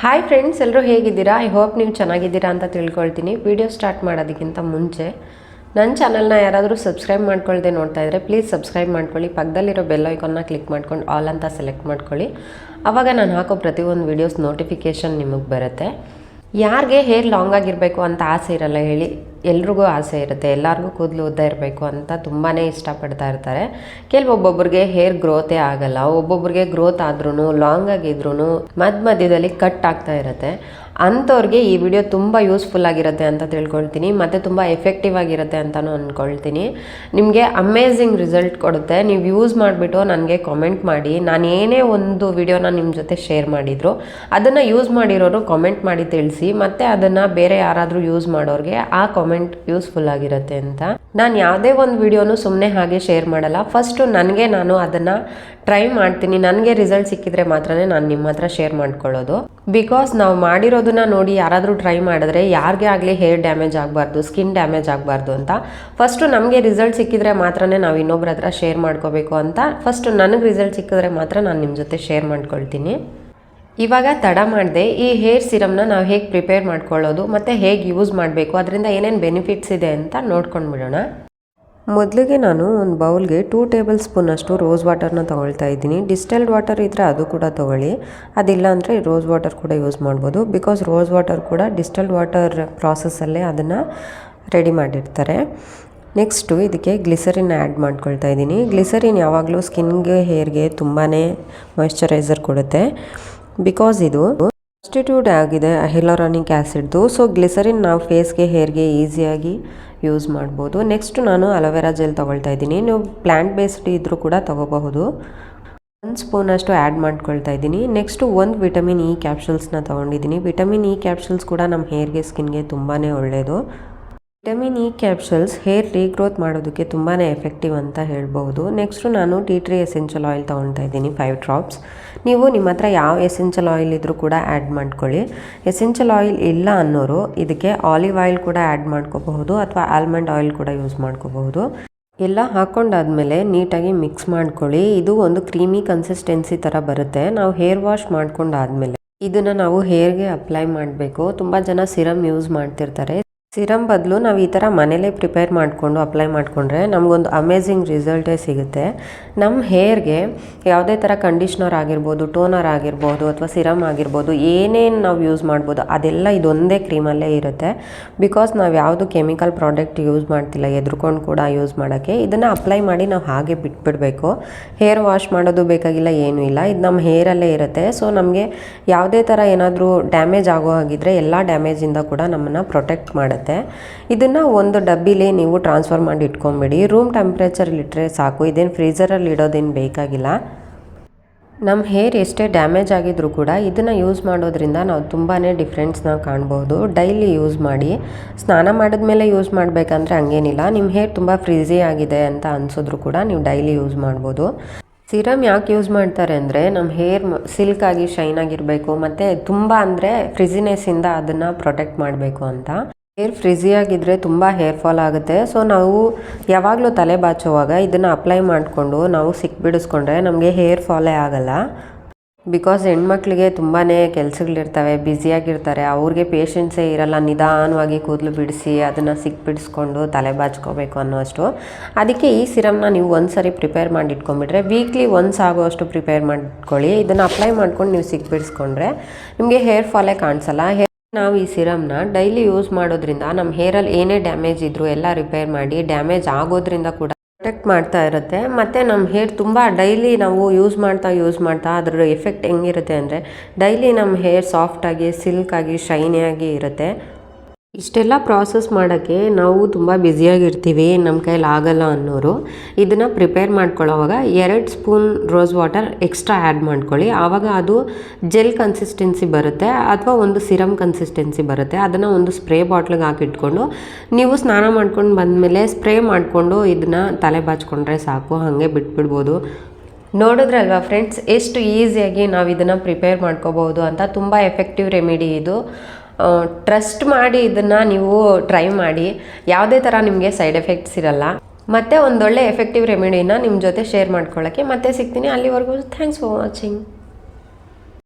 Hi friends ಎಲ್ಲರೂ ಹೇಗಿದ್ದೀರಾ? I hope ನೀವು ಚೆನ್ನಾಗಿದ್ದೀರಾ ಅಂತ ತಿಳ್ಕೊಳ್ತೀನಿ. ವಿಡಿಯೋ ಸ್ಟಾರ್ಟ್ ಮಾಡೋದಕ್ಕಿಂತ ಮುಂಚೆ ನನ್ನ ಚಾನಲ್ನ ಯಾರಾದರೂ ಸಬ್ಸ್ಕ್ರೈಬ್ ಮಾಡ್ಕೊಳ್ದೆ ನೋಡ್ತಾ ಇದ್ದರೆ ಪ್ಲೀಸ್ ಸಬ್ಸ್ಕ್ರೈಬ್ ಮಾಡ್ಕೊಳ್ಳಿ. ಪಕ್ಕದಲ್ಲಿರೋ ಬೆಲ್ ಐಕಾನ್ನ ಕ್ಲಿಕ್ ಮಾಡ್ಕೊಂಡು ಆಲ್ ಅಂತ ಸೆಲೆಕ್ಟ್ ಮಾಡ್ಕೊಳ್ಳಿ. ಆವಾಗ ನಾನು ಹಾಕೋ ಪ್ರತಿಯೊಂದು ವೀಡಿಯೋಸ್ ನೋಟಿಫಿಕೇಷನ್ ನಿಮಗೆ ಬರುತ್ತೆ. ಯಾರಿಗೆ ಹೇರ್ ಲಾಂಗ್ ಆಗಿರಬೇಕು ಅಂತ ಆಸೆ ಇರಲ್ಲ ಹೇಳಿ. ಎಲ್ರಿಗೂ ಆಸೆ ಇರುತ್ತೆ, ಎಲ್ಲರಿಗೂ ಕೂದಲು ಉದ್ದ ಇರಬೇಕು ಅಂತ ತುಂಬಾ ಇಷ್ಟಪಡ್ತಾ ಇರ್ತಾರೆ. ಕೆಲವೊಬ್ಬೊಬ್ಬರಿಗೆ ಹೇರ್ ಗ್ರೋತೇ ಆಗಲ್ಲ ಒಬ್ಬೊಬ್ಬರಿಗೆ ಗ್ರೋತ್ ಆದ್ರೂ ಲಾಂಗ್ ಆಗಿದ್ರು ಮಧ್ಯ ಮಧ್ಯದಲ್ಲಿ ಕಟ್ ಆಗ್ತಾ ಇರುತ್ತೆ. ಅಂಥವ್ರಿಗೆ ಈ ವಿಡಿಯೋ ತುಂಬ ಯೂಸ್ಫುಲ್ ಆಗಿರುತ್ತೆ ಅಂತ ತಿಳ್ಕೊಳ್ತೀನಿ, ಮತ್ತು ತುಂಬ ಎಫೆಕ್ಟಿವ್ ಆಗಿರುತ್ತೆ ಅಂತಲೂ ಅಂದ್ಕೊಳ್ತೀನಿ ನಿಮಗೆ ಅಮೇಝಿಂಗ್ ರಿಸಲ್ಟ್ ಕೊಡುತ್ತೆ. ನೀವು ಯೂಸ್ ಮಾಡಿಬಿಟ್ಟು ನನಗೆ ಕಾಮೆಂಟ್ ಮಾಡಿ. ನಾನು ಏನೇ ಒಂದು ವಿಡಿಯೋನ ನಿಮ್ಮ ಜೊತೆ ಶೇರ್ ಮಾಡಿದ್ರು, ಅದನ್ನು ಯೂಸ್ ಮಾಡಿರೋರು ಕಾಮೆಂಟ್ ಮಾಡಿ ತಿಳಿಸಿ, ಮತ್ತು ಅದನ್ನು ಬೇರೆ ಯಾರಾದರೂ ಯೂಸ್ ಮಾಡೋರಿಗೆ ಆ ಕಾಮೆಂಟ್ ಯೂಸ್ಫುಲ್ ಆಗಿರುತ್ತೆ ಅಂತ. ನಾನು ಯಾವುದೇ ಒಂದು ವಿಡಿಯೋನು ಸುಮ್ಮನೆ ಹಾಗೆ ಶೇರ್ ಮಾಡಲ್ಲ. ಫಸ್ಟು ನನಗೆ ನಾನು ಅದನ್ನು ಟ್ರೈ ಮಾಡ್ತೀನಿ. ನನಗೆ ರಿಸಲ್ಟ್ ಸಿಕ್ಕಿದ್ರೆ ಮಾತ್ರನೇ ನಾನು ನಿಮ್ಮ ಹತ್ರ ಶೇರ್ ಮಾಡ್ಕೊಳ್ಳೋದು. ಬಿಕಾಸ್ ನಾವು ಮಾಡಿರೋದನ್ನ ನೋಡಿ ಯಾರಾದರೂ ಟ್ರೈ ಮಾಡಿದ್ರೆ ಯಾರಿಗೆ ಆಗಲಿ ಹೇರ್ ಡ್ಯಾಮೇಜ್ ಆಗಬಾರ್ದು ಸ್ಕಿನ್ ಡ್ಯಾಮೇಜ್ ಆಗಬಾರ್ದು ಅಂತ ಫಸ್ಟು ನಮಗೆ ರಿಸಲ್ಟ್ ಸಿಕ್ಕಿದ್ರೆ ಮಾತ್ರನೇ ನಾವು ಇನ್ನೊಬ್ರ ಹತ್ರ ಶೇರ್ ಮಾಡ್ಕೋಬೇಕು ಅಂತ ಫಸ್ಟು ನನಗೆ ರಿಸಲ್ಟ್ ಸಿಕ್ಕಿದ್ರೆ ಮಾತ್ರ ನಾನು ನಿಮ್ಮ ಜೊತೆ ಶೇರ್ ಮಾಡ್ಕೊಳ್ತೀನಿ. ಇವಾಗ ತಡ ಮಾಡದೆ ಈ ಹೇರ್ ಸಿರಮ್ನ ನಾವು ಹೇಗೆ ಪ್ರಿಪೇರ್ ಮಾಡ್ಕೊಳ್ಳೋದು ಮತ್ತು ಹೇಗೆ ಯೂಸ್ ಮಾಡಬೇಕು, ಅದರಿಂದ ಏನೇನು ಬೆನಿಫಿಟ್ಸ್ ಇದೆ ಅಂತ ನೋಡ್ಕೊಂಡು ಬಿಡೋಣ ಮೊದಲಿಗೆ ನಾನು ಒಂದು ಬೌಲ್ಗೆ ಟೂ ಟೇಬಲ್ ಸ್ಪೂನಷ್ಟು ರೋಸ್ ವಾಟರ್ನ ತೊಗೊಳ್ತಾ ಇದ್ದೀನಿ. ಡಿಸ್ಟಲ್ಡ್ ವಾಟರ್ ಇದ್ದರೆ ಅದು ಕೂಡ ತೊಗೊಳ್ಳಿ. ಅದಿಲ್ಲ ಅಂದರೆ ರೋಸ್ ವಾಟರ್ ಕೂಡ ಯೂಸ್ ಮಾಡ್ಬೋದು. ಬಿಕಾಸ್ ರೋಸ್ ವಾಟರ್ ಕೂಡ ಡಿಸ್ಟಲ್ ವಾಟರ್ ಪ್ರಾಸೆಸ್ಸಲ್ಲೇ ಅದನ್ನು ರೆಡಿ ಮಾಡಿರ್ತಾರೆ. ನೆಕ್ಸ್ಟು ಇದಕ್ಕೆ ಗ್ಲಿಸರಿನ್ ಆ್ಯಡ್ ಮಾಡ್ಕೊಳ್ತಾ ಇದ್ದೀನಿ. ಗ್ಲಿಸರಿನ್ ಯಾವಾಗಲೂ ಸ್ಕಿನ್ಗೆ, ಹೇರ್ಗೆ ತುಂಬಾ ಮಾಯಶ್ಚರೈಸರ್ ಕೊಡುತ್ತೆ. ಬಿಕಾಸ್ ಇದು ಸಬ್ಸ್ಟಿಟ್ಯೂಟ್ ಆಗಿದೆ ಹಿಲೋರಾನಿಕ್ ಆ್ಯಸಿಡ್ದು. ಸೊ ಗ್ಲಿಸರಿನ್ ನಾವು ಫೇಸ್ಗೆ, ಹೇರ್ಗೆ ಈಸಿಯಾಗಿ ಯೂಸ್ ಮಾಡ್ಬೋದು. ನೆಕ್ಸ್ಟ್ ನಾನು ಅಲೋವೆರಾ ಜೆಲ್ ತೊಗೊಳ್ತಾ ಇದ್ದೀನಿ. ನೀವು ಪ್ಲ್ಯಾಂಟ್ ಬೇಸ್ಡ್ ಇದ್ದರೂ ಕೂಡ ತೊಗೋಬಹುದು. ಒಂದು ಸ್ಪೂನಷ್ಟು ಆ್ಯಡ್ ಮಾಡ್ಕೊಳ್ತಾ ಇದ್ದೀನಿ. ನೆಕ್ಸ್ಟು ಒಂದು ವಿಟಮಿನ್ ಇ ಕ್ಯಾಪ್ಸೂಲ್ಸ್ನ ತೊಗೊಂಡಿದ್ದೀನಿ. ವಿಟಮಿನ್ ಇ ಕ್ಯಾಪ್ಸುಲ್ಸ್ ಕೂಡ ನಮ್ಮ ಹೇರ್ಗೆ ಸ್ಕಿನ್ಗೆ ತುಂಬಾ ಒಳ್ಳೆಯದು vitamin E capsules hair regrowth ಮಾಡೋದಕ್ಕೆ ತುಂಬಾ ಎಫೆಕ್ಟಿವ್ ಅಂತ ಹೇಳ್ಬೋದು ನೆಕ್ಸ್ಟು ನಾನು ಟೀ ಟ್ರೀ ಎಸೆನ್ಷಿಯಲ್ ಆಯಿಲ್ ತೊಗೊಳ್ತಾ ಇದ್ದೀನಿ ಫೈವ್ ಡ್ರಾಪ್ಸ್ ನೀವು ನಿಮ್ಮ ಹತ್ರ ಯಾವ ಎಸೆನ್ಷಿಯಲ್ ಆಯಿಲ್ ಇದ್ದರೂ ಕೂಡ ಆ್ಯಡ್ ಮಾಡ್ಕೊಳ್ಳಿ. ಎಸೆನ್ಷಿಯಲ್ ಆಯಿಲ್ ಇಲ್ಲ ಅನ್ನೋರು ಇದಕ್ಕೆ ಆಲಿವ್ ಆಯಿಲ್ ಕೂಡ ಆ್ಯಡ್ ಮಾಡ್ಕೋಬಹುದು ಅಥವಾ ಆಲ್ಮಂಡ್ ಆಯಿಲ್ ಕೂಡ ಯೂಸ್ ಮಾಡ್ಕೋಬಹುದು. ಎಲ್ಲ ಹಾಕ್ಕೊಂಡಾದ್ಮೇಲೆ ನೀಟಾಗಿ ಮಿಕ್ಸ್ ಮಾಡ್ಕೊಳ್ಳಿ. ಇದು ಒಂದು ಕ್ರೀಮಿ ಕನ್ಸಿಸ್ಟೆನ್ಸಿ ಥರ ಬರುತ್ತೆ. ನಾವು ಹೇರ್ ವಾಶ್ ಮಾಡ್ಕೊಂಡಾದ್ಮೇಲೆ ಇದನ್ನು ನಾವು ಹೇರ್ಗೆ ಅಪ್ಲೈ ಮಾಡಬೇಕು. ತುಂಬ ಜನ ಸಿರಮ್ ಯೂಸ್ ಮಾಡ್ತಿರ್ತಾರೆ. ಸಿರಮ್ ಬದಲು ನಾವು ಈ ಥರ ಮನೇಲೇ ಪ್ರಿಪೇರ್ ಮಾಡಿಕೊಂಡು ಅಪ್ಲೈ ಮಾಡಿಕೊಂಡ್ರೆ ನಮಗೊಂದು ಅಮೇಝಿಂಗ್ ರಿಸಲ್ಟೇ ಸಿಗುತ್ತೆ. ನಮ್ಮ ಹೇರ್ಗೆ ಯಾವುದೇ ಥರ ಕಂಡೀಷ್ನರ್ ಆಗಿರ್ಬೋದು ಟೋನರ್ ಆಗಿರ್ಬೋದು ಅಥವಾ ಸಿರಮ್ ಆಗಿರ್ಬೋದು, ಏನೇನು ನಾವು ಯೂಸ್ ಮಾಡ್ಬೋದು, ಅದೆಲ್ಲ ಇದೊಂದೇ ಕ್ರೀಮಲ್ಲೇ ಇರುತ್ತೆ. ಬಿಕಾಸ್ ನಾವು ಯಾವುದು ಕೆಮಿಕಲ್ ಪ್ರಾಡಕ್ಟ್ ಯೂಸ್ ಮಾಡ್ತಿಲ್ಲ, ಎದ್ರುಕೊಂಡು ಕೂಡ ಯೂಸ್ ಮಾಡೋಕ್ಕೆ, ಇದನ್ನು ಅಪ್ಲೈ ಮಾಡಿ ನಾವು ಹಾಗೆ ಬಿಟ್ಬಿಡಬೇಕು. ಹೇರ್ ವಾಶ್ ಮಾಡೋದು ಬೇಕಾಗಿಲ್ಲ, ಏನೂ ಇಲ್ಲ. ಇದು ನಮ್ಮ ಹೇರಲ್ಲೇ ಇರುತ್ತೆ. ಸೊ ನಮಗೆ ಯಾವುದೇ ಥರ ಏನಾದರೂ ಡ್ಯಾಮೇಜ್ ಆಗೋ ಹಾಗಿದ್ರೆ ಎಲ್ಲ ಡ್ಯಾಮೇಜಿಂದ ಕೂಡ ನಮ್ಮನ್ನು ಪ್ರೊಟೆಕ್ಟ್ ಮಾಡುತ್ತೆ. ಇದನ್ನು ಒಂದು ಡಬ್ಬಿಲಿ ನೀವು ಟ್ರಾನ್ಸ್ಫರ್ ಮಾಡಿ ಇಟ್ಕೊಂಬಿಡಿ. ರೂಮ್ ಟೆಂಪ್ರೇಚರಲ್ಲಿ ಇಟ್ಟರೆ ಸಾಕು. ಇದೇನು ಇಡೋದೇನು ಬೇಕಾಗಿಲ್ಲ. ನಮ್ಮ ಹೇರ್ ಎಷ್ಟೇ ಡ್ಯಾಮೇಜ್ ಆಗಿದ್ರೂ ಕೂಡ ಇದನ್ನು ಯೂಸ್ ಮಾಡೋದ್ರಿಂದ ನಾವು ತುಂಬಾ ಡಿಫ್ರೆನ್ಸ್ನ ಕಾಣ್ಬೋದು. ಡೈಲಿ ಯೂಸ್ ಮಾಡಿ, ಸ್ನಾನ ಮಾಡಿದ ಮೇಲೆ ಯೂಸ್ ಮಾಡಬೇಕಂದ್ರೆ ಹಂಗೇನಿಲ್ಲ. ನಿಮ್ಮ ಹೇರ್ ತುಂಬ ಫ್ರೀಝಿ ಆಗಿದೆ ಅಂತ ಅನ್ಸಿದ್ರು ಕೂಡ ನೀವು ಡೈಲಿ ಯೂಸ್ ಮಾಡ್ಬೋದು. ಸಿರಮ್ ಯಾಕೆ ಯೂಸ್ ಮಾಡ್ತಾರೆ ಅಂದರೆ ನಮ್ಮ ಹೇರ್ ಸಿಲ್ಕ್ ಆಗಿ ಶೈನ್ ಆಗಿರಬೇಕು, ಮತ್ತು ತುಂಬ ಅಂದರೆ ಫ್ರಿಜಿನೆಸ್ಸಿಂದ ಅದನ್ನು ಪ್ರೊಟೆಕ್ಟ್ ಮಾಡಬೇಕು ಅಂತ. ಹೇರ್ ಫ್ರಿಜಿ ಆಗಿದ್ದರೆ ತುಂಬ ಹೇರ್ ಫಾಲ್ ಆಗುತ್ತೆ. ಸೊ ನಾವು ಯಾವಾಗಲೂ ತಲೆ ಬಾಚುವಾಗ ಇದನ್ನು ಅಪ್ಲೈ ಮಾಡಿಕೊಂಡು ನಾವು ಸಿಕ್ಬಿಡಿಸ್ಕೊಂಡ್ರೆ ನಮಗೆ ಹೇರ್ ಫಾಲೇ ಆಗಲ್ಲ. ಬಿಕಾಸ್ ಹೆಣ್ಮಕ್ಳಿಗೆ ತುಂಬಾ ಕೆಲಸಗಳಿರ್ತವೆ ಬ್ಯುಸಿಯಾಗಿರ್ತಾರೆ ಅವ್ರಿಗೆ ಪೇಷನ್ಸೇ ಇರಲ್ಲ, ನಿಧಾನವಾಗಿ ಕೂದಲು ಬಿಡಿಸಿ ಅದನ್ನು ಸಿಕ್ ಬಿಡಿಸ್ಕೊಂಡು ತಲೆ ಬಾಚ್ಕೋಬೇಕು ಅನ್ನೋಷ್ಟು ಅದಕ್ಕೆ ಈ ಸಿರಮ್ನ ನೀವು ಒಂದು ಸರಿ ಪ್ರಿಪೇರ್ ಮಾಡಿ ಇಟ್ಕೊಂಡ್ಬಿಟ್ರೆ ವೀಕ್ಲಿ ಒನ್ಸ್ ಆಗೋಷ್ಟು ಪ್ರಿಪೇರ್ ಮಾಡ್ಕೊಳ್ಳಿ. ಇದನ್ನು ಅಪ್ಲೈ ಮಾಡ್ಕೊಂಡು ನೀವು ಸಿಕ್ ಬಿಡಿಸ್ಕೊಂಡ್ರೆ ನಿಮಗೆ ಹೇರ್ ಫಾಲೇ ಕಾಣಿಸಲ್ಲ. ನಾವು ಈ ಸಿರಮ್ನ ಡೈಲಿ ಯೂಸ್ ಮಾಡೋದ್ರಿಂದ ನಮ್ಮ ಹೇರಲ್ಲಿ ಏನೇ ಡ್ಯಾಮೇಜ್ ಇದ್ದರೂ ಎಲ್ಲ ರಿಪೇರ್ ಮಾಡಿ ಡ್ಯಾಮೇಜ್ ಆಗೋದ್ರಿಂದ ಕೂಡ ಪ್ರೊಟೆಕ್ಟ್ ಮಾಡ್ತಾ ಇರುತ್ತೆ. ಮತ್ತು ನಮ್ಮ ಹೇರ್ ತುಂಬ ಡೈಲಿ ನಾವು ಯೂಸ್ ಮಾಡ್ತಾ ಯೂಸ್ ಮಾಡ್ತಾ ಅದ್ರ ಎಫೆಕ್ಟ್ ಹೆಂಗಿರುತ್ತೆ ಅಂದರೆ ಡೈಲಿ ನಮ್ಮ ಹೇರ್ ಸಾಫ್ಟಾಗಿ, ಸಿಲ್ಕಾಗಿ, ಶೈನಿಯಾಗಿ ಇರುತ್ತೆ. ಇಷ್ಟೆಲ್ಲ ಪ್ರಾಸೆಸ್ ಮಾಡೋಕ್ಕೆ ನಾವು ತುಂಬ ಬ್ಯುಸಿಯಾಗಿರ್ತೀವಿ ನಮ್ಮ ಕೈಲಿ ಆಗಲ್ಲ ಅನ್ನೋರು. ಇದನ್ನು ಪ್ರಿಪೇರ್ ಮಾಡ್ಕೊಳ್ಳೋವಾಗ ಎರಡು spoon rose water extra add ಮಾಡ್ಕೊಳ್ಳಿ. ಆವಾಗ ಅದು ಜೆಲ್ ಕನ್ಸಿಸ್ಟೆನ್ಸಿ ಬರುತ್ತೆ ಅಥವಾ ಒಂದು ಸಿರಮ್ ಕನ್ಸಿಸ್ಟೆನ್ಸಿ ಬರುತ್ತೆ. ಅದನ್ನು ಒಂದು ಸ್ಪ್ರೇ ಬಾಟ್ಲಿಗೆ ಹಾಕಿಟ್ಕೊಂಡು ನೀವು ಸ್ನಾನ ಮಾಡ್ಕೊಂಡು ಬಂದಮೇಲೆ ಸ್ಪ್ರೇ ಮಾಡಿಕೊಂಡು ಇದನ್ನು ತಲೆ ಬಾಚ್ಕೊಂಡ್ರೆ ಸಾಕು, ಹಾಗೆ ಬಿಟ್ಬಿಡ್ಬೋದು. ನೋಡಿದ್ರಲ್ವಾ ಫ್ರೆಂಡ್ಸ್ ಎಷ್ಟು ಈಸಿಯಾಗಿ ನಾವು ಇದನ್ನು ಪ್ರಿಪೇರ್ ಮಾಡ್ಕೋಬೋದು ಅಂತ ತುಂಬ ಎಫೆಕ್ಟಿವ್ ರೆಮಿಡಿ ಇದು. ಟ್ರಸ್ಟ್ ಮಾಡಿ ಇದನ್ನು ನೀವು ಟ್ರೈ ಮಾಡಿ. ಯಾವುದೇ ಥರ ನಿಮಗೆ ಸೈಡ್ ಎಫೆಕ್ಟ್ಸ್ ಇರಲ್ಲ. ಮತ್ತೆ ಒಂದೊಳ್ಳೆ ಎಫೆಕ್ಟಿವ್ ರೆಮಿಡಿನ ನಿಮ್ಮ ಜೊತೆ ಶೇರ್ ಮಾಡ್ಕೊಳ್ಳೋಕ್ಕೆ ಮತ್ತೆ ಸಿಗ್ತೀನಿ. ಅಲ್ಲಿವರೆಗೂ ಥ್ಯಾಂಕ್ಸ್ ಫಾರ್ ವಾಚಿಂಗ್